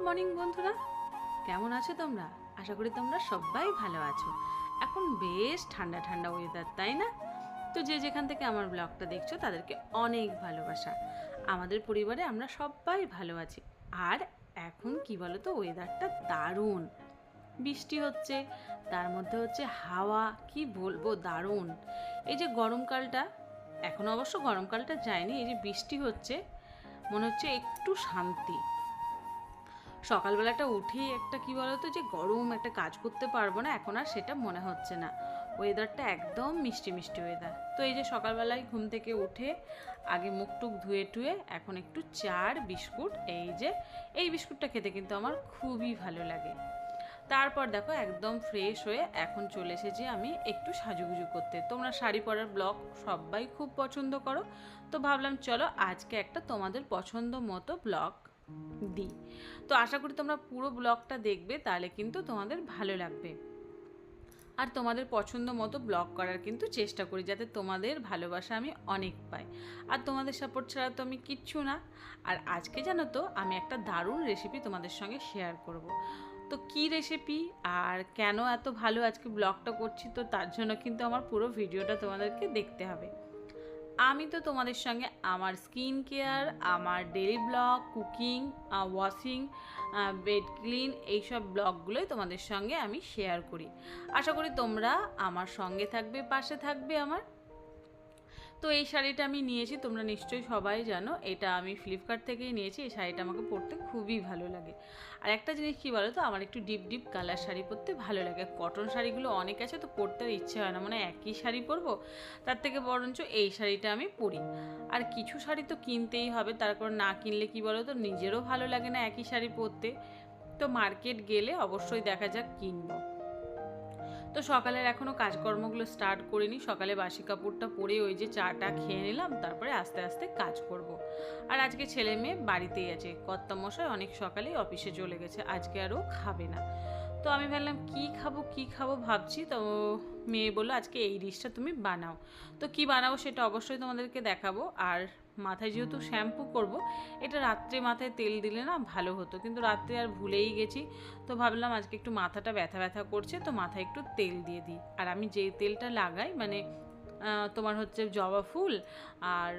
Good morning, বন্ধুরা। কেমন আছো তোমরা? আশা করি তোমরা সবাই ভালো আছো। এখন বেশ ঠান্ডা ঠান্ডা ওয়েদার তাই না? তো যে যেখান থেকে আমার ব্লগটা দেখছ, তাদেরকে অনেক ভালোবাসা। আমাদের পরিবারে আমরা সবাই ভালো আছি। আর এখন কি বলো তো ওয়েদারটা দারুণ। বৃষ্টি হচ্ছে, তার মধ্যে হচ্ছে হাওয়া, কি বলব, দারুণ। এই যে গরমকালটা এখন অবশ্য গরমকালটা যায়নি, এই যে বৃষ্টি হচ্ছে, মনে হচ্ছে একটু শান্তি। সকালবেলাটা উঠেই একটা কি বলতো যে গরম একটা কাজ করতে পারব না, এখন আর সেটা মনে হচ্ছে না। ওয়েদারটা একদম মিষ্টি মিষ্টি ওয়েদার তো এই যে সকালবেলায় ঘুম থেকে উঠে আগে মুখ টুক ধুয়ে টুয়ে এখন একটু চার বিস্কুট, এই যে, এই বিস্কুটটা খেতে কিন্তু আমার খুবই ভালো লাগে। তারপর দেখো একদম ফ্রেশ হয়ে এখন চলে এসেছি আমি একটু সাজুগুজু করতে। তোমরা শাড়ি পরার ব্লগ সবাই খুব পছন্দ করো। তো ভাবলাম চলো আজকে একটা তোমাদের পছন্দ মতো ব্লগ দিই তো আশা করি তোমরা পুরো ব্লগটা দেখবে, তাহলে কিন্তু তোমাদের ভালো লাগবে। আর তোমাদের পছন্দ মতো ব্লগ করার কিন্তু চেষ্টা করি, যাতে তোমাদের ভালোবাসা আমি অনেক পাই। আর তোমাদের সাপোর্ট ছাড়া তো আমি কিচ্ছু না। আর আজকে জানো তো, আমি একটা দারুণ রেসিপি তোমাদের সঙ্গে শেয়ার করব। তো কি রেসিপি আর কেন এত ভালো আজকে ব্লগটা করছি, তো তার জন্য কিন্তু আমার পুরো ভিডিওটা তোমাদেরকে দেখতে হবে। আমি তো তোমাদের সঙ্গে আমার স্কিন কেয়ার আমার daily vlog cooking washing bed clean এইসব ব্লগগুলোই তোমাদের সঙ্গে আমি শেয়ার করি। আশা করি তোমরা আমার সঙ্গে থাকবে, পাশে থাকবে আমার। তো এই শাড়িটা আমি নিয়েছি, তোমরা নিশ্চয়ই সবাই জানো, এটা আমি ফ্লিপকার্ট থেকেই নিয়েছি, এই শাড়িটা আমাকে পরতে খুবই ভালো লাগে। আর একটা জিনিস কি বলো তো আমার একটু ডিপ ডিপ কালার শাড়ি পরতে ভালো লাগে। কটন শাড়িগুলো অনেক আছে, তো পরতে ইচ্ছে হয় না। মানে একই শাড়ি পরবো, তার থেকে বরঞ্চ এই শাড়িটা আমি পরি। আর কিছু শাড়ি তো কিনতেই হবে তারপর না কিনলে কি বলো তো নিজেরও ভালো লাগে না একই শাড়ি পরতে। তো মার্কেট গেলে অবশ্যই দেখা যাক কিনবো। তো সকালের এখনও কাজকর্মগুলো স্টার্ট করিনি। সকালে বাসি কাপড়টা পরে ওই যে চাটা খেয়ে নিলাম, তারপরে আস্তে আস্তে কাজ করব। আর আজকে ছেলে মেয়ে বাড়িতেই আছে। কর্তামশাই অনেক সকালেই অফিসে চলে গেছে, আজকে আরও খাবে না। তো আমি ভাবলাম, কি খাব কি খাব ভাবছি, তো মেয়ে বলল, আজকে এই ডিশটা তুমি বানাও। তো কি বানাবো সেটা অবশ্যই তোমাদেরকে দেখাবো। আর মাথায় যেহেতু শ্যাম্পু করব এটা রাত্রে মাথায় তেল দিলে না ভালো হতো। কিন্তু রাত্রে আর ভুলেই গেছি। তো ভাবলাম আজকে একটু মাথাটা ব্যথা ব্যথা করছে তো মাথায় একটু তেল দিয়ে দিই। আর আমি যেই তেলটা লাগাই মানে তোমার হচ্ছে জবা ফুল আর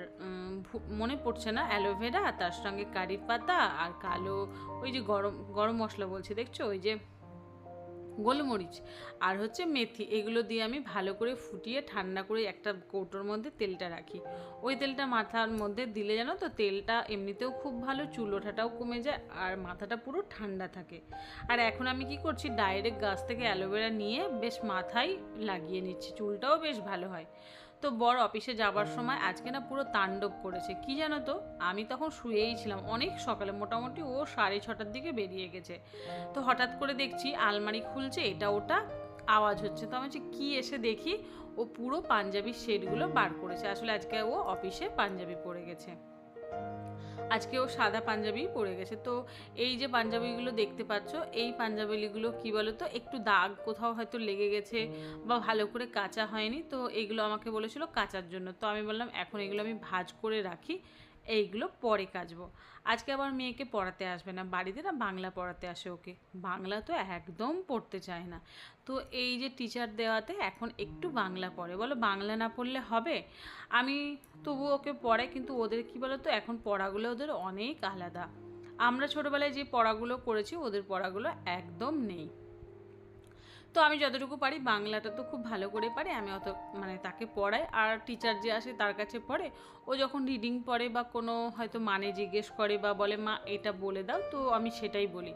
মনে পড়ছে না অ্যালোভেরা তার সঙ্গে কারি পাতা আর কালো ওই যে গরম গরম মশলা বলছি দেখছ? ওই যে গোলমরিচ আর হচ্ছে মেথি, এগুলো দিয়ে আমি ভালো করে ফুটিয়ে ঠান্ডা করে একটা কৌটোর মধ্যে তেলটা রাখি। ওই তেলটা মাথার মধ্যে দিলে জানো তো তেলটা এমনিতেও খুব ভালো, চুল ওঠাটাও কমে যায় আর মাথাটা পুরো ঠান্ডা থাকে। আর এখন আমি কি করছি, ডাইরেক্ট গাছ থেকে অ্যালোভেরা নিয়ে বেশ মাথায় লাগিয়ে নিচ্ছি, চুলটাও বেশ ভালো হয়। তো বড় অফিসে যাবার সময় আজকে না পুরো তাণ্ডব করেছে। কি জানো তো? আমি তখন শুয়েই ছিলাম অনেক সকালে। মোটামুটি ও সাড়ে ছটার দিকে বেরিয়ে গেছে। তো হঠাৎ করে দেখছি আলমারি খুলছে এটা ওটা আওয়াজ হচ্ছে। তো আমি হচ্ছে কী এসে দেখি? ও পুরো পাঞ্জাবির শেডগুলো বার করেছে। আসলে আজকে ও অফিসে পাঞ্জাবি পরে গেছে। আজকে ও সাদা পাঞ্জাবি পরে গেছে। তো এই যে পাঞ্জাবিগুলো দেখতে পাচ্ছ, এই পাঞ্জাবিগুলো কি বলো তো একটু দাগ কোথাও হয়তো লেগে গেছে বা ভালো করে কাঁচা হয়নি। তো এইগুলো আমাকে বলেছিল কাচার জন্য। তো আমি বললাম, এখন এগুলো আমি ভাজ করে রাখি, এইগুলো পরে কাচবো। আজকে আবার মেয়েকে পড়াতে আসবে না। বাড়িতে না বাংলা পড়াতে আসে ওকে। বাংলা তো একদম পড়তে চায় না। তো এই যে টিচার দেওয়াতে এখন একটু বাংলা পড়ে। বলো, বাংলা না পড়লে হবে? আমি তবু ওকে পড়াই, কিন্তু ওদের কি বলো তো এখন পড়াগুলো ওদের অনেক আলাদা। আমরা ছোটোবেলায় যে পড়াগুলো করেছি, ওদের পড়াগুলো একদম নেই। তো আমি যতটুকু পারি, বাংলাটা তো খুব ভালো করে পারি, আমি অত মানে তাকে পড়াই। আর টিচার যে আসে, তার কাছে পড়ে। ও যখন রিডিং পড়ে বা কোনো হয়তো মানে জিজ্ঞেস করে বা বলে, মা, এটা বলে দাও। তো আমি সেটাই বলি।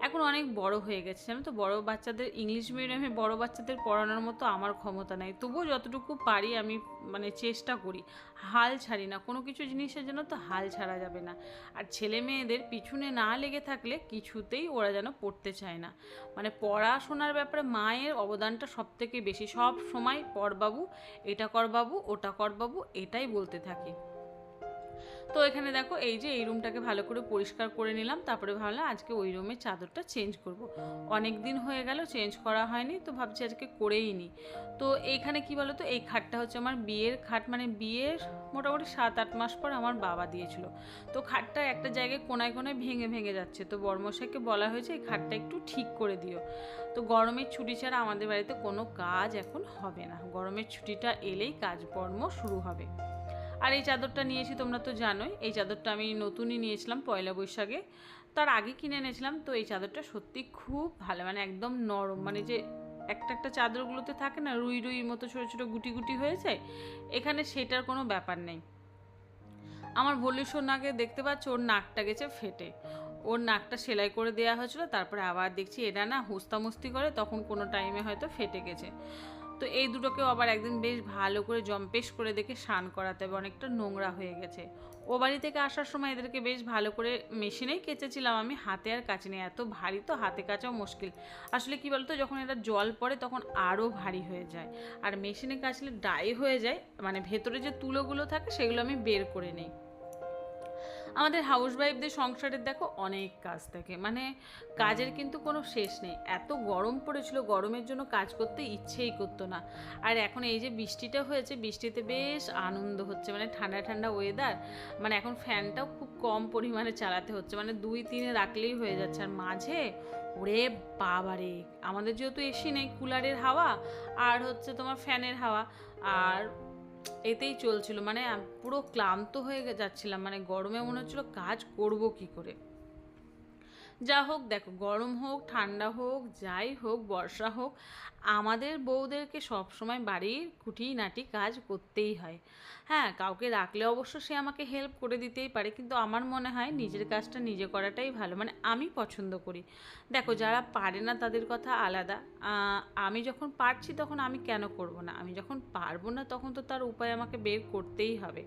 এখন অনেক বড় হয়ে গেছে। জানো তো বড় বাচ্চাদের ইংলিশ মিডিয়ামে বড় বাচ্চাদের পড়ানোর মতো আমার ক্ষমতা নাই। তবুও যতটুকু পারি আমি মানে চেষ্টা করি। হাল ছাড়ি না। কোনো কিছু জিনিসের জন্য তো হাল ছাড়া যাবে না। আর ছেলে মেয়েদের পিছনে না লেগে থাকলে কিছুতেই ওরা যেন পড়তে চায় না। মানে পড়াশোনার ব্যাপারে মায়ের অবদানটা সব থেকে বেশি। সব সময় পড়বাবু এটা কর বাবু, ওটা কর বাবু, এটাই বলতে থাকে। তো এখানে দেখো এই যে এই রুমটাকে ভালো করে পরিষ্কার করে নিলাম, তারপরে ভাবলাম আজকে ওই রুমের চাদরটা চেঞ্জ করব। অনেক দিন হয়ে গেল চেঞ্জ করা হয়নি, তো ভাবছি আজকে করেই নি। তো এইখানে কি বলো তো এই খাটটা হচ্ছে আমার বিয়ের খাট মানে বিয়ের মোটামুটি সাত আট মাস পর আমার বাবা দিয়েছিল। তো খাটটা একটা জায়গায় কোনায় কোনায় ভেঙে ভেঙে যাচ্ছে, তো বর্মশাইকে বলা হয়েছে এই খাটটা একটু ঠিক করে দিও। তো গরমের ছুটি ছাড়া আমাদের বাড়িতে কোনো কাজ এখন হবে না। গরমের ছুটিটা এলেই কাজকর্ম শুরু হবে। আর এই চাদরটা নিয়েছি, তোমরা তো জানোই, এই চাদরটা আমি নতুনই নিয়েছিলাম পয়লা বৈশাখে। তার আগে কিনে এনেছিলাম, তো এই চাদরটা সত্যি খুব ভালো মানে একদম নরম মানে যে একটা একটা চাদরগুলোতে থাকে না, রুই রুইর মতো ছোটো ছোটো গুটি গুটি হয়েছে এখানে সেটার কোনো ব্যাপার নেই। আমার ভল্লি সোনাকে দেখতে পাচ্ছ, ওর নাকটা গেছে ফেটে। ওর নাকটা সেলাই করে দেওয়া হয়েছিল, তারপরে আবার দেখছি এটা না হুস্তামুস্তি করে, তখন কোনো টাইমে হয়তো ফেটে গেছে। তো এই দুটোকেও আবার একদিন বেশ ভালো করে জম্পেশ করে দেখে স্নান করাতে হবে, অনেকটা নোংরা হয়ে গেছে। ও বাড়ি থেকে আসার সময় এদেরকে বেশ ভালো করে মেশিনেই কেচেছিলাম আমি, হাতে আর কাচিনি এত ভারী তো হাতে কাচাও মুশকিল। আসলে কি বলতো, যখন এটা জল পড়ে তখন আরও ভারী হয়ে যায়। আর মেশিনে কাচলে ডাই হয়ে যায় মানে ভেতরে যে তুলোগুলো থাকে সেগুলো আমি বের করে নিই। আমাদের হাউস ওয়াইফদের সংসারের দেখো অনেক কাজ থাকে। মানে কাজের কিন্তু কোনো শেষ নেই। এত গরম পড়েছিল, গরমের জন্য কাজ করতে ইচ্ছেই করতো না। আর এখন এই যে বৃষ্টিটা হয়েছে, বৃষ্টিতে বেশ আনন্দ হচ্ছে। মানে ঠান্ডা ঠান্ডা ওয়েদার মানে এখন ফ্যানটাও খুব কম পরিমাণে চালাতে হচ্ছে। মানে দুই তিনে রাখলেই হয়ে যাচ্ছে। আর মাঝে ওরে বাবারে, আমাদের যেহেতু এসি নেই কুলারের হাওয়া, আর হচ্ছে তোমার ফ্যানের হাওয়া। আর এতেই চলছিল। মানে পুরো ক্লান্ত হয়ে যাচ্ছিলাম। মানে গরমে মনে হচ্ছিল, কাজ করব কি করে? যা হোক, দেখো, গরম হোক, ঠান্ডা হোক, যাই হোক, বর্ষা হোক, আমাদের বউদেরকে সবসময় বাড়ির খুঁটিনাটি কাজ করতেই হয়। হ্যাঁ কাউকে রাখলে অবশ্য সে আমাকে হেল্প করে দিতেই পারে, কিন্তু আমার মনে হয় নিজের কাজটা নিজে করাটাই ভালো মানে আমি পছন্দ করি। দেখো, যারা পারে না তাদের কথা আলাদা। আমি যখন পারছি তখন আমি কেন করব না? আমি যখন পারব না তখন তো তার উপায় আমাকে বের করতেই হবে।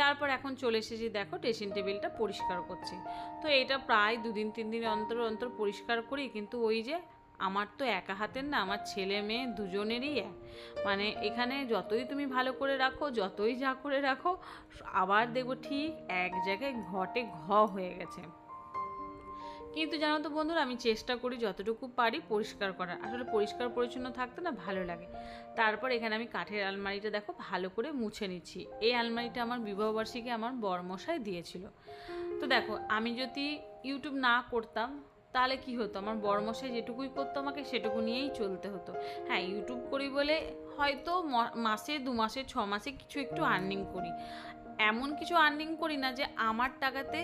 তারপর এখন চলে এসেছি, দেখো ড্রেসিং টেবিলটা পরিষ্কার করছি। তো এটা প্রায় দুদিন, তিন দিন অন্তর অন্তর পরিষ্কার করি, কিন্তু ওই যে আমার তো একা হাতের না, আমার ছেলে মেয়ে দুজনেরই এক। মানে এখানে যতই তুমি ভালো করে রাখো, যতই যা করে রাখো, আবার দেখব ঠিক এক জায়গায় ঘটে ঘ হয়ে গেছে। কিন্তু জানো তো বন্ধুরা, আমি চেষ্টা করি যতটুকু পারি পরিষ্কার করার। আসলে পরিষ্কার পরিচ্ছন্ন থাকতে না ভালো লাগে। তারপর এখানে আমি কাঠের আলমারিটা দেখো, ভালো করে মুছে নিচ্ছি। এই আলমারিটা আমার বিবাহবার্ষিকী আমার বরমশাই দিয়েছিল। তো দেখো, আমি যদি ইউটিউব না করতাম, তাহলে কি হতো? আমার বড়মশাই যেটুকুই করতো আমাকে, সেটুকু নিয়েই চলতে হতো। হ্যাঁ ইউটিউব করি বলে হয়তো মাসে, দু মাসে, ছ মাসে কিছু একটু আর্নিং করি। এমন কিছু আর্নিং করি না যে, আমার টাকাতে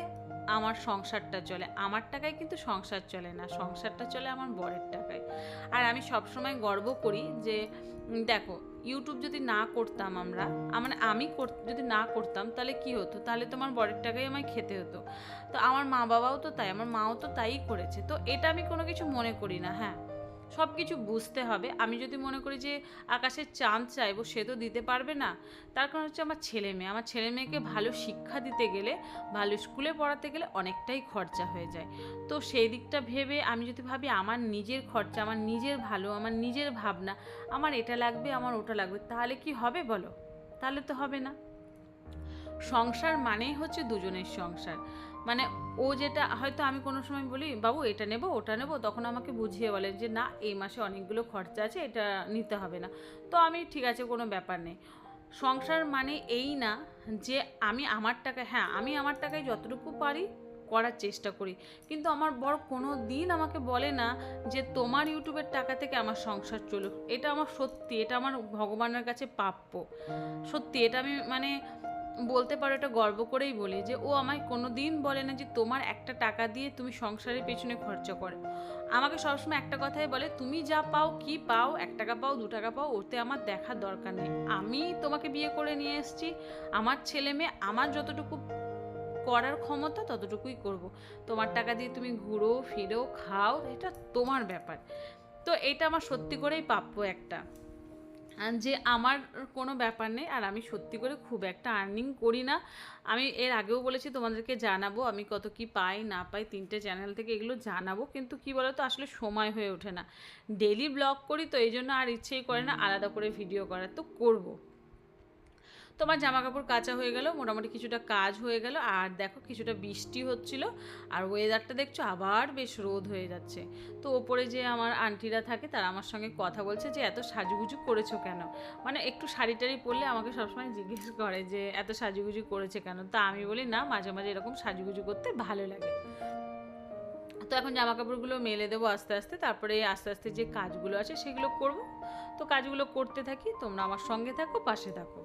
আমার সংসারটা চলে, আমার টাকায় কিন্তু সংসার চলে না, সংসারটা চলে আমার বরের টাকায়। আর আমি সবসময় গর্ব করি যে দেখো ইউটিউব যদি না করতাম আমরা মানে আমি যদি না করতাম তাহলে কি হতো? তাহলে তোমার বরের টাকায় আমায় খেতে হতো। তো আমার মা বাবাও তো তাই, আমার মাও তো তাই করেছে। তো এটা আমি কোনো কিছু মনে করি না হ্যাঁ। সব কিছু বুঝতে হবে। আমি যদি মনে করি যে আকাশের চাঁদ চাইব সে তো দিতে পারবে না। তার কারণ হচ্ছে আমার ছেলে মেয়ে। আমার ছেলে মেয়েকে ভালো শিক্ষা দিতে গেলে ভালো স্কুলে পড়াতে গেলে অনেকটাই খরচা হয়ে যায়। তো সেই দিকটা ভেবে আমি যদি ভাবি আমার নিজের খরচা আমার নিজের ভালো আমার নিজের ভাবনা আমার এটা লাগবে আমার ওটা লাগবে তাহলে কি হবে বলো? তাহলে তো হবে না। সংসার মানেই হচ্ছে দুজনের সংসার। মানে ও যেটা, হয়তো আমি কোনো সময় বলি, বাবু, এটা নেব, ওটা নেব, তখন আমাকে বুঝিয়ে বলেন যে, না, এই মাসে অনেকগুলো খরচা আছে, এটা নিতে হবে না। তো আমি, ঠিক আছে, কোনো ব্যাপার নেই। সংসার মানে এই না যে, আমি আমার টাকায় হ্যাঁ আমি আমার টাকায় যতটুকু পারি করার চেষ্টা করি। কিন্তু আমার বড় কোনো দিন আমাকে বলে না যে, তোমার ইউটিউবের টাকা থেকে আমার সংসার চলুক। এটা আমার সত্যি, এটা আমার ভগবানের কাছে প্রাপ্য। সত্যি, এটা আমি মানে বলতে পারো এটা গর্ব করেই বলি যে ও আমায় কোনো দিন বলে না যে তোমার একটা টাকা দিয়ে তুমি সংসারের পেছনে খরচা করে। আমাকে সবসময় একটা কথাই বলে, তুমি যা পাও, কি পাও, এক টাকা পাও, দু টাকা পাও, ওতে আমার দেখার দরকার নেই। আমি তোমাকে বিয়ে করে নিয়ে এসেছি, আমার ছেলে মেয়ে, আমার যতটুকু করার ক্ষমতা ততটুকুই করব। তোমার টাকা দিয়ে তুমি ঘুরো, ফিরো, খাও, এটা তোমার ব্যাপার। তো এটা আমার সত্যি করেই প্রাপ্য একটা। যে আমার কোনো ব্যাপার নেই, আর আমি সত্যি করে খুব একটা আর্নিং করি না। আমি এর আগেও বলেছি তোমাদেরকে জানাব, আমি কত কি পাই, না পাই, তিনটে চ্যানেল থেকে এগুলো জানাব, কিন্তু কি বলো তো আসলে সময় হয়ে ওঠে না। ডেলি ব্লগ করি তো, এই জন্য আর ইচ্ছেই করে না আলাদা করে ভিডিও করার, তো করব। তোমার জামা কাপড় কাঁচা হয়ে গেল, মোটামুটি কিছুটা কাজ হয়ে গেল, আর দেখো কিছুটা বৃষ্টি হচ্ছিল, আর ওয়েদারটা দেখছ আবার বেশ রোদ হয়ে যাচ্ছে। তো ওপরে যে আমার আন্টিরা থাকে, তারা আমার সঙ্গে কথা বলছে যে, এত সাজুগুজু করেছ কেন? মানে একটু শাড়ি টাড়ি পরলে আমাকে সবসময় জিজ্ঞেস করে যে, এত সাজুগুজু করেছে কেন? তা আমি বলি, না, মাঝে মাঝে এরকম সাজুগুজু করতে ভালো লাগে। তো এখন জামা কাপড়গুলো মেলে দেবো আস্তে আস্তে, তারপরে আস্তে আস্তে যে কাজগুলো আছে সেগুলো করব। তো কাজগুলো করতে থাকি, তোমরা আমার সঙ্গে থাকো, পাশে থাকো।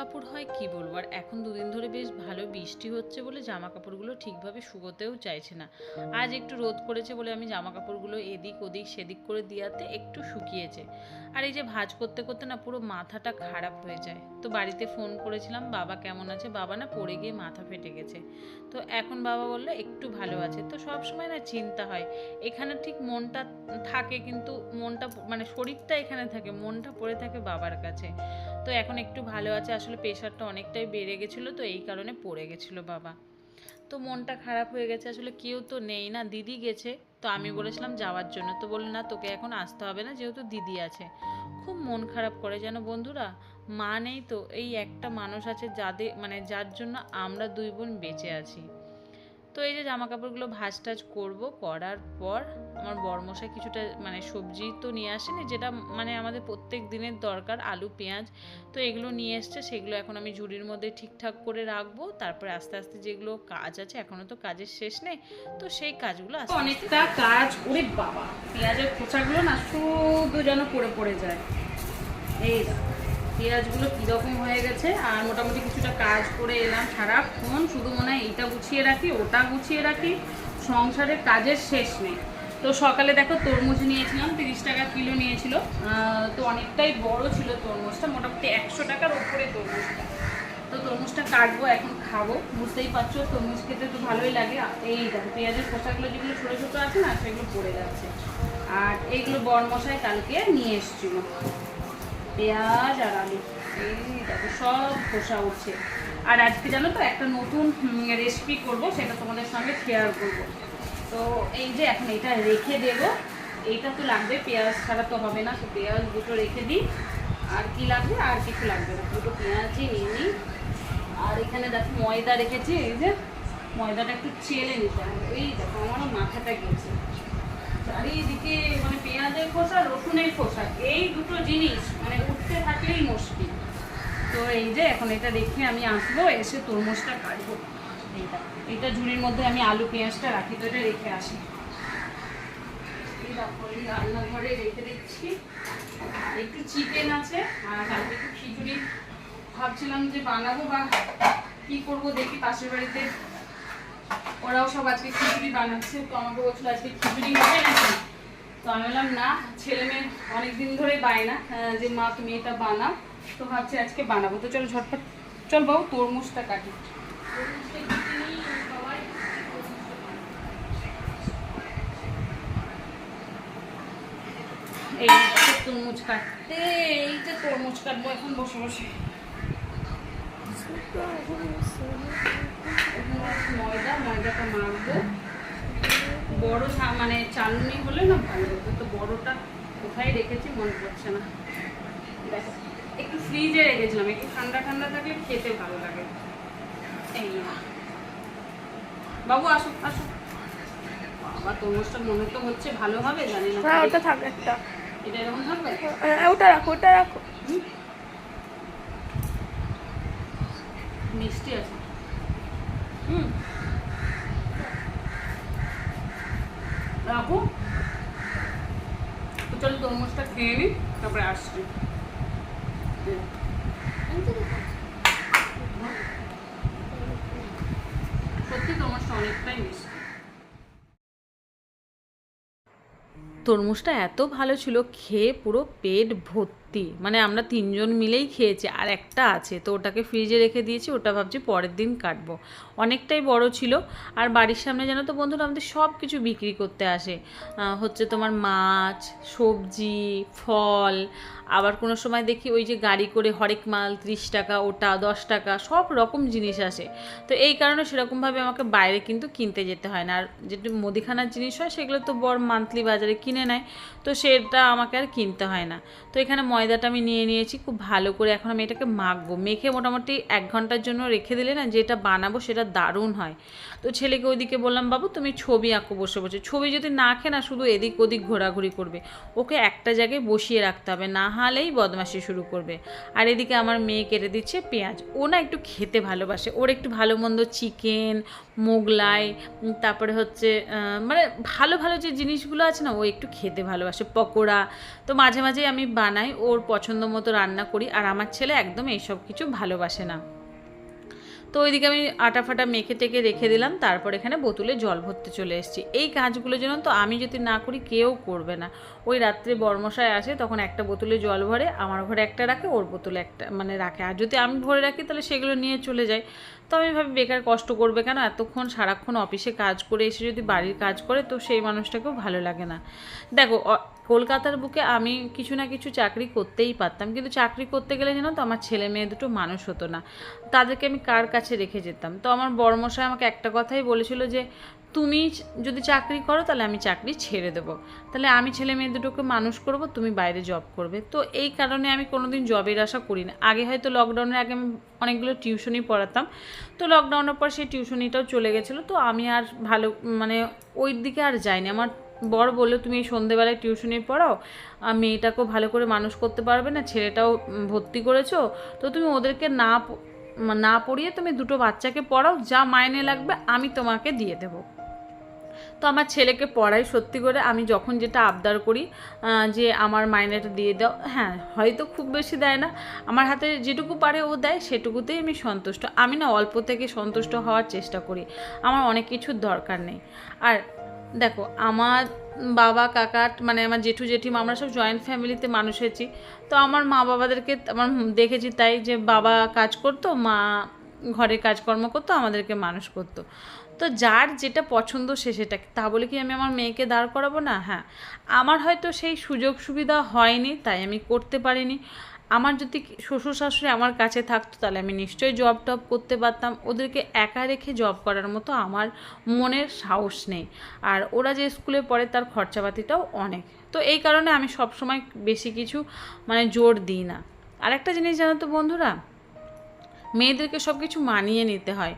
কাপড় হয় কি বলব? আর এখন দুদিন ধরে বেশ ভালো বৃষ্টি হচ্ছে বলে জামা কাপড়গুলো ঠিকভাবে শুকোতেও চাইছে না। আজ একটু রোদ করেছে বলে আমি জামা কাপড়গুলো এদিক ওদিক সেদিক করে দিয়াতে একটু শুকিয়েছে। আর এই যে ভাজ করতে করতে না পুরো মাথাটা খারাপ হয়ে যায়। তো বাড়িতে ফোন করেছিলাম, বাবা কেমন আছে? বাবা না পড়ে গিয়ে মাথা ফেটে গেছে। তো এখন বাবা বলল, একটু ভালো আছে। তো সব সময় না চিন্তা হয়। এখানে ঠিক মনটা থাকে কিন্তু মনটা মানে শরীরটা এখানে থাকে, মনটা পড়ে থাকে বাবার কাছে। তো এখন একটু ভালো আছে, আসলে প্রেশারটা অনেকটাই বেড়ে গেছিল, তো এই কারণে পড়ে গেছিল বাবা। তো মনটা খারাপ হয়ে গেছে, আসলে কেউ তো নেই না, দিদি গেছে, তো আমি বলেছিলাম যাওয়ার জন্য। তো বলল, না, তোকে এখন আসতে হবে না, যেহেতু দিদি আছে। খুব মন খারাপ করে যেন বন্ধুরা, মা নেই তো, এই একটা মানুষ আছে যাদের মানে যার জন্য আমরা দুই বোন বেঁচে আছি। তো এই যে জামা কাপড়গুলো ভাজ টাজ করব করার পর আমার বরমশাই কিছুটা মানে সবজি তো নিয়ে আসেনি, যেটা মানে আমাদের প্রত্যেক দিনের দরকার, আলু, পেঁয়াজ, তো এগুলো নিয়ে এসছে, সেগুলো এখন আমি ঝুড়ির মধ্যে ঠিকঠাক করে রাখব, তারপরে আস্তে আস্তে যেগুলো কাজ আছে, এখনও তো কাজের শেষ নেই, তো সেই কাজগুলো অনেকটা কাজ, ওরে বাবা, পেঁয়াজের খোসাগুলো না শুধু যেন পড়ে পড়ে যায়, এই পেঁয়াজগুলো কীরকম হয়ে গেছে, আর মোটামুটি কিছুটা কাজ করে এলাম সারাক্ষণ শুধু মনে হয় এইটা গুছিয়ে রাখি, ওটা গুছিয়ে রাখি, সংসারের কাজের শেষ নেই। তো সকালে দেখো তরমুজ নিয়েছিলাম, তিরিশ টাকা কিলো নিয়েছিল। তো অনেকটাই বড় ছিল তরমুজটা, মোটামুটি একশো টাকার ওপরে তরমুজটা। তো তরমুজটা কাটবো, এখন খাব। বুঝতেই পারছ, তরমুজ খেতে তো ভালোই লাগে। এই দেখো, পেঁয়াজের খোসাগুলো যেগুলো ছোটো ছোটো আছে না, সেগুলো পড়ে যাচ্ছে। আর এইগুলো বর মশাই কালকে নিয়ে এসেছিল। পেঁয়াজ আর আলু এই দেখো, সব খোসা উঠছে। আর আজকে জানো তো একটা নতুন রেসিপি করব, সেটা তোমাদের সঙ্গে শেয়ার করব। তো এই যে এখন এটা রেখে দেবো। এইটা তো লাগবে, পেঁয়াজ ছাড়া তো হবে না। তো পেঁয়াজ দুটো রেখে দিই। আর কি লাগবে? আর কিছু লাগবে না। দুটো পেঁয়াজই নিয়ে নিই। আর এখানে দেখো ময়দা রেখেছি, এই যে ময়দাটা একটু চেলে নিতে হবে। এই দেখো, আমারও মাথাটা গেছে। চারিদিকে মানে পেঁয়াজের খোসা, রসুনের খোসা, এই দুটো জিনিস মানে উঠতে থাকলেই মুশকিল। তো এই যে এখন এটা রেখে আমি আসব, এসে তরমুজটা কাটবো। এইটা এটা ঝুড়ির মধ্যে আমি আলু পেঁয়াজটা রাখি, তো রেখে আসি। রান্নাঘরে রেখে দিচ্ছি। একটু চিকেন আছে, আর কালকে একটু খিচুড়ি। ভাবছিলাম যে বানাবো বা কি করব দেখি পাশের বাড়িতে। ওরাও সব আজকে খিচুড়ি বানাচ্ছে, তো আমাকে বলছিল আজকে খিচুড়ি হবে নাকি? তো আমি বললাম, না, ছেলে মেয়ে অনেকদিন ধরে বায়না যে মা, তুমি এটা বানাও। তো ভাবছি আজকে বানাবো। তো চলো ঝটপট, চল বাবু, তরমুজটা কাটি। এই তরমুজ কাটতে, এই যে তরমুজ কাটবো, এখন বসে বসে। ময়দা ময়দাটা মাখবো। বড় মানে চালনি হলে না ভালো হতো তো বড়টা কোথায় রেখেছি মনে পড়ছে না। দেখো একটু ফ্রিজে রেখেছিলাম একটু ঠান্ডা ঠান্ডা থাকলে খেতে ভালো লাগে। এই বাবু আসো আসো। বাবা তরমুজটা মনে তো হচ্ছে ভালো হবে জানি না। হ্যাঁ ওটা থাক একটা। এটা এরকম থাকবে? হ্যাঁ, ওটা রাখো ওটা রাখো। মিষ্টি আছে। রাখো। তো চলো তরমুজটা খেয়ে নিই তারপরে আসছি। সত্যি তরমুজটা অনেকটাই মিষ্টি। তরমুজটা এত ভালো ছিল, খেয়ে পুরো পেট ভর্তি। ভর্তি মানে আমরা তিনজন মিলেই খেয়েছি, আর একটা আছে, তো ওটাকে ফ্রিজে রেখে দিয়েছি, ওটা ভাবছি পরের দিন কাটবো। অনেকটাই বড় ছিল, আর বাড়ির সামনে জানো তো বন্ধুরা, আমাদের সব কিছু বিক্রি করতে আসে। হচ্ছে তোমার মাছ, সবজি, ফল, আবার কোনো সময় দেখি ওই যে গাড়ি করে হরেক মাল ত্রিশ টাকা, ওটা দশ টাকা, সব রকম জিনিস আসে। তো এই কারণে সেরকমভাবে আমাকে বাইরে কিন্তু কিনতে যেতে হয় না। আর যেটা মুদিখানার জিনিস হয়, সেগুলো তো বড় মান্থলি বাজারে কিনে নেয়, তো সেটা আমাকে আর কিনতে হয় না। তো এখানে ময়দাটা আমি নিয়ে নিয়েছি, খুব ভালো করে এখন আমি এটাকে মাখবো। মেখে মোটামুটি এক ঘণ্টার জন্য রেখে দিলে না, যেটা বানাবো সেটা দারুণ হয়। তো ছেলেকে ওইদিকে বললাম, বাবু, তুমি ছবি আঁকো বসে বসে। ছবি যদি না আঁকে না, শুধু এদিক ওদিক ঘোরাঘুরি করবে। ওকে একটা জায়গায় বসিয়ে রাখতে হবে, না হলেই বদমাশি শুরু করবে। আর এদিকে আমার মেয়ে কেটে দিচ্ছে পেঁয়াজ। ও না একটু খেতে ভালোবাসে। ওর একটু ভালো মন্দ চিকেন, মোগলাই তারপরে হচ্ছে মানে ভালো ভালো যে জিনিসগুলো আছে না, ও একটু খেতে ভালোবাসে। পকোড়া। তো মাঝে মাঝে আমি বানাই, ওর পছন্দ মতো রান্না করি। আর আমার ছেলে একদম এইসব কিছু ভালোবাসে না। তো ওইদিকে আমি আটা ফাটা মেখে টেকে রেখে দিলাম, তারপর এখানে বোতলে জল ভরতে চলে এসেছি। এই কাজগুলো যেন তো আমি যদি না করি, কেউ করবে না। ওই রাত্রে বর্মশায় আসে, তখন একটা বোতলে জল ভরে, আমার ঘরে একটা রাখে, ওর বোতলে একটা মানে রাখে। আর যদি আমি ভরে রাখি, তাহলে সেগুলো নিয়ে চলে যায়। তো আমি ভাবি বেকার কষ্ট করবে কেন? এতক্ষণ সারাক্ষণ অফিসে কাজ করে এসে যদি বাড়ির কাজ করে, তো সেই মানুষটাকেও ভালো লাগে না। দেখো কলকাতার বুকে আমি কিছু না কিছু চাকরি করতেই পারতাম, কিন্তু চাকরি করতে গেলে যেন তো আমার ছেলে মেয়ে দুটো মানুষ হতো না। তাদেরকে আমি কার কাছে রেখে যেতাম? তো আমার বড়মশাই আমাকে একটা কথাই বলেছিল যে তুমি যদি চাকরি করো, তাহলে আমি চাকরি ছেড়ে দেবো। তাহলে আমি ছেলে মেয়ে দুটোকে মানুষ করব, তুমি বাইরে জব করবে। তো এই কারণে আমি কোনোদিন জবের আশা করি না আগে হয়তো লকডাউনের আগে আমি অনেকগুলো টিউশনই পড়াতাম। তো লকডাউনের পর সেই টিউশনিটাও চলে গেছিল। তো আমি আর ভালো মানে ওই দিকে আর যাইনি। আমার বর বলল, তুমি এই সন্ধেবেলায় টিউশনি পড়াও, আর মেয়েটাকেও ভালো করে মানুষ করতে পারবে না, ছেলেটাও ভর্তি করেছ। তো তুমি ওদেরকে না না পড়িয়ে তুমি দুটো বাচ্চাকে পড়াও, যা মাইনে লাগবে, আমি তোমাকে দিয়ে দেবো। তো আমার ছেলেকে পড়াই সত্যি করে। আমি যখন যেটা আবদার করি যে আমার মাইনেটা দিয়ে দাও হ্যাঁ হয়তো খুব বেশি দেয় না। আমার হাতে যেটুকু পারে ও দেয়, সেটুকুতেই আমি সন্তুষ্ট। আমি না অল্প থেকে সন্তুষ্ট হওয়ার চেষ্টা করি। আমার অনেক কিছুর দরকার নেই। আর দেখো, আমার বাবা, কাকা মানে আমার জেঠু, জেঠিমা, আমরা সব জয়েন্ট ফ্যামিলিতে মানুষ হয়েছি। তো আমার মা বাবাদেরকে আমার দেখেছি তাই যে বাবা কাজ করতো, মা ঘরে কাজকর্ম করতো, আমাদেরকে মানুষ করতো। তো যার যেটা পছন্দ সে সেটা তা বলে কি আমি আমার মেয়েকে দাঁড় করাবো? না হ্যাঁ। আমার হয়তো সেই সুযোগ সুবিধা হয়নি, তাই আমি করতে পারিনি। আমার যদি শ্বশুর শাশুড়ি আমার কাছে থাকতো, তাহলে আমি নিশ্চয়ই জব টব করতে পারতাম। ওদেরকে একা রেখে জব করার মতো আমার মনের সাহস নেই। আর ওরা যে স্কুলে পড়ে, তার খরচাপাতিটাও অনেক। তো এই কারণে আমি সবসময় বেশি কিছু মানে জোর দিই না। আর একটা জিনিস জানো তো বন্ধুরা, মেয়েদেরকে সব কিছু মানিয়ে নিতে হয়।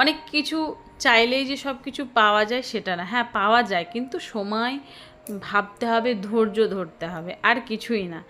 অনেক কিছু চাইলেই যে সব কিছু পাওয়া যায় সেটা না। হ্যাঁ পাওয়া যায়, কিন্তু সময় ভাবতে হবে, ধৈর্য ধরতে হবে, আর কিছুই না।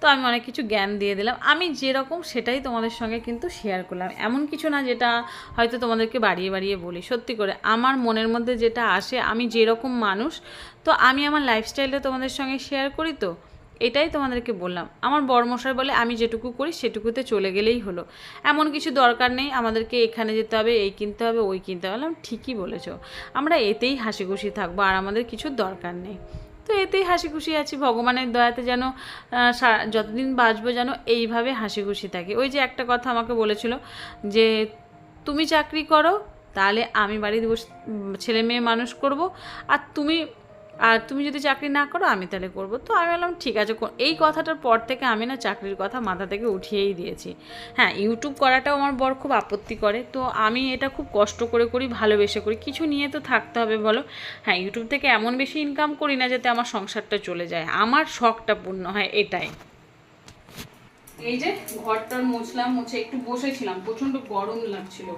তো আমি অনেক কিছু জ্ঞান দিয়ে দিলাম। আমি যেরকম সেটাই তোমাদের সঙ্গে কিন্তু শেয়ার করলাম। এমন কিছু না যেটা হয়তো তোমাদেরকে বাড়িয়ে বাড়িয়ে বলি। সত্যি করে, আমার মনের মধ্যে যেটা আসে, আমি যেরকম মানুষ, তো আমি আমার লাইফস্টাইলটা তোমাদের সঙ্গে শেয়ার করি তো? এটাই তোমাদেরকে বললাম। আমার বড়মশাই বলে, আমি যেটুকু করি সেটুকুতে চলে গেলেই হলো। এমন কিছু দরকার নেই, আমাদেরকে এখানে যেতে হবে, এই কিনতে হবে, ওই কিনতে হবে। ঠিকই বলেছ। আমরা এতেই হাসি খুশি থাকব, আর আমাদের কিছু দরকার নেই। তো এতেই হাসি খুশি আছি, ভগবানের দয়াতে যেন যতদিন বাঁচবো যেন এইভাবে হাসি খুশি থাকি। ওই যে একটা কথা আমাকে বলেছিল যে, তুমি চাকরি করো, তাহলে আমি বাড়িতে বসে, ছেলে মেয়ে মানুষ করব, আর তুমি আর তুমি যদি চাকরি না করো, আমি তাহলে করব। তো আমি বললাম, ঠিক আছে এই কথাটার পর থেকে আমি না চাকরির কথা মাথা থেকে উঠিয়েই দিয়েছি। হ্যাঁ ইউটিউব করাটাও আমার বর খুব আপত্তি করে। তো আমি এটা খুব কষ্ট করে করি, ভালোবেসে করি। কিছু নিয়ে তো থাকতে হবে, বলো। হ্যাঁ ইউটিউব থেকে এমন বেশি ইনকাম করি না যাতে আমার সংসারটা চলে যায়। আমার শখটা পূর্ণ হয় এটাই। এই যে ঘরটার মুছলাম, মুছে একটু বসেছিলাম প্রচণ্ড গরম লাগছিল।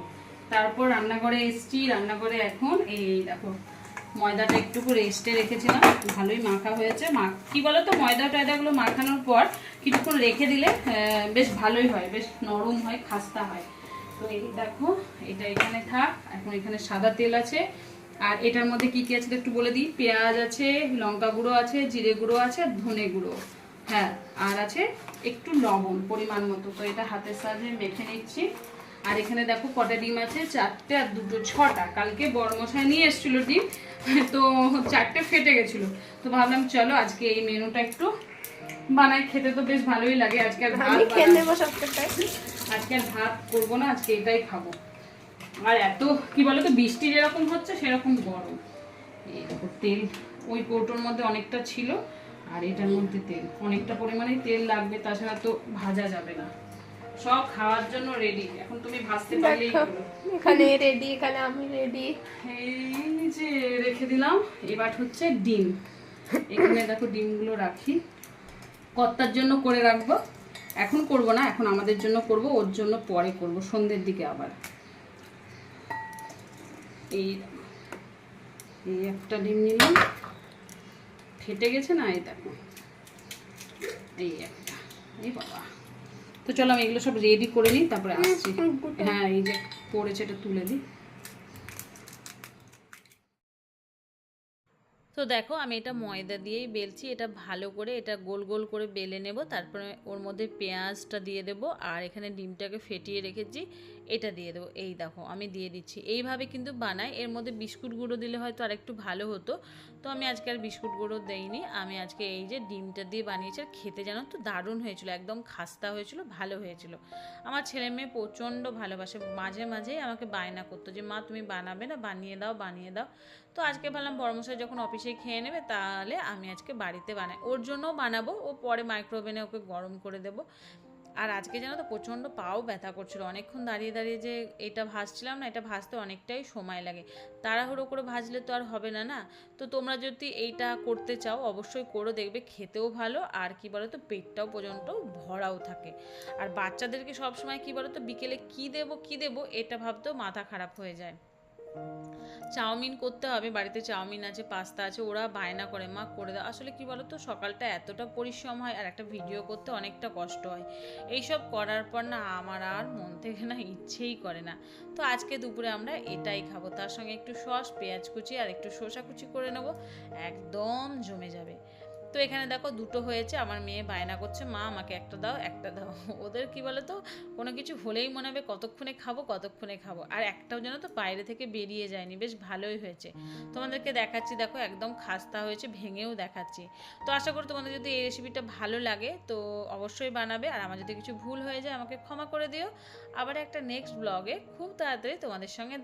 তারপর রান্নাঘরে এসছি, রান্নাঘরে এখন এই দেখো। ময়দাটা একটুকু রেস্টে রেখেছিলাম। ভালোই মাখা হয়েছে। মা কি বলতো, ময়দা টয়দাগুলো মাখানোর পর কিছুক্ষণ রেখে দিলে বেশ ভালোই হয়, বেশ নরম হয়, খাস্তা হয়। তো এই দেখো, এটা এখানে থাক। এখন এখানে সাদা তেল আছে। আর এটার মধ্যে কি কি আছে একটু বলে দিই? পেঁয়াজ আছে, লঙ্কা গুঁড়ো আছে, জিরে গুঁড়ো আছে আর ধনে গুঁড়ো। হ্যাঁ আর আছে একটু লবণ পরিমাণ মতো। তো এটা হাতের সাহায্যে মেখে নিচ্ছি। আর এখানে দেখো কটা ডিম আছে, চারটে আর দুটো, ছটা। কালকে বড়মশাই নিয়ে এসেছিল ডিম। তো চারটে ফেটে গেছিল। তো ভাবলাম চলো আজকে এই মেনুটা একটু বানাই। খেতে তো বেশ ভালোই লাগে আজকে আর ভাত আজকে আর ভাত করব না আজকে এটাই খাব। আর এত কি বলতো বৃষ্টি যেরকম হচ্ছে সেরকম গরম। তেল ওই কৌটোর মধ্যে অনেকটা ছিল আর এটার মধ্যে তেল। অনেকটা পরিমাণে তেল লাগবে তাছাড়া তো ভাজা যাবে না। সব খাওয়ার জন্য রেডি এখন তুমি ভাজতে পারলেই এখানে রেডি এখানে আমি রেডি এই যে রেখে দিলাম এবার হচ্ছে ডিম। এখানে দেখো ডিমগুলো রাখি। কর্তার জন্য করে রাখব। এখন করব না এখন আমাদের জন্য করব ওর জন্য পরে করব সন্ধ্যের দিকে আবার। এই এই একটা ডিম নিলাম। ফেটে গেছে না এই দেখো। এই একটা। এই বাবা। তো চলো আমি এগুলো সব রেডি করে নিই তারপরে আসছি। হ্যাঁ এই যে পড়েছে এটা তুলে দিই। দেখো, আমি এটা ময়দা দিয়েই বেলছি, এটা ভালো করে এটা গোল গোল করে বেলে নেব, তারপরে ওর মধ্যে পেঁয়াজটা দিয়ে দেব, আর এখানে ডিমটাকে ফেটিয়ে রেখেছি, এটা দিয়ে দেবো, এই দেখো, আমি দিয়ে দিচ্ছি। এইভাবে কিন্তু বানাই, এর মধ্যে বিস্কুট গুঁড়ো দিলে হয়তো আর একটু ভালো হতো, তো আমি আজকে আর বিস্কুট গুঁড়ো দেইনি, আমি আজকে এই যে ডিমটা দিয়ে বানিয়েছি, আর খেতে জানো তো দারুণ হয়েছিল, একদম খাস্তা হয়েছিল, ভালো হয়েছিল। আমার ছেলে মেয়ে প্রচণ্ড ভালোবাসে, মাঝে মাঝেই আমাকে বায়না করতো যে, মা, তুমি বানাবে না, বানিয়ে দাও বানিয়ে দাও। তো আজকে ভাবলাম বড়মশাই যখন অফিসে খেয়ে নেবে, তাহলে আমি আজকে বাড়িতে বানাই। ওর জন্যও বানাবো, ও পরে মাইক্রোওভেনে ওকে গরম করে দেবো। আর আজকে যেন তো প্রচণ্ড পাও ব্যথা করছিল। অনেকক্ষণ দাঁড়িয়ে দাঁড়িয়ে যে এটা ভাজছিলাম না, এটা ভাজতে অনেকটাই সময় লাগে। তাড়াহুড়ো করে ভাজলে তো আর হবে না না? তো তোমরা যদি এইটা করতে চাও, অবশ্যই করো, দেখবে খেতেও ভালো। আর কি বলো তো পেটটাও পর্যন্ত ভরাও থাকে। আর বাচ্চাদেরকে সবসময় কি বলো তো বিকেলে কি দেবো কি দেবো, এটা ভাবতেও মাথা খারাপ হয়ে যায়। চাউমিন করতে হবে, বাড়িতে চাউমিন আছে, পাস্তা আছে, ওরা বায়না করে, মা করে দাও। আসলে কি বলো তো সকালটা এতটা পরিশ্রম হয় আর একটা ভিডিও করতে অনেকটা কষ্ট হয়। এইসব করার পর না আমার আর মন থেকে না ইচ্ছেই করে না। তো আজকে দুপুরে আমরা এটাই খাব, তার সঙ্গে একটু সস, পেঁয়াজ কুচি আর একটু শসা কুচি করে নেব, একদম জমে যাবে। তো এখানে দেখো দুটো হয়েছে, আমার মেয়ে বায়না করছে, মা, আমাকে একটা দাও একটা দাও। ওদের কি বলো তো কোনো কিছু হলেই মনে হবে কতক্ষণে খাব কতক্ষণে খাব। আর একটাও যেন তো বাইরে থেকে বেরিয়ে যায়নি, বেশ ভালোই হয়েছে। তোমাদেরকে দেখাচ্ছি, দেখো একদম খাস্তা হয়েছে, ভেঙেও দেখাচ্ছি। তো আশা করি তোমাদের যদি এই রেসিপিটা ভালো লাগে, তো অবশ্যই বানাবে। আর আমার যদি কিছু ভুল হয়ে যায়, আমাকে ক্ষমা করে দিও। আবার একটা নেক্সট ব্লগে খুব তাড়াতাড়ি তোমাদের সঙ্গে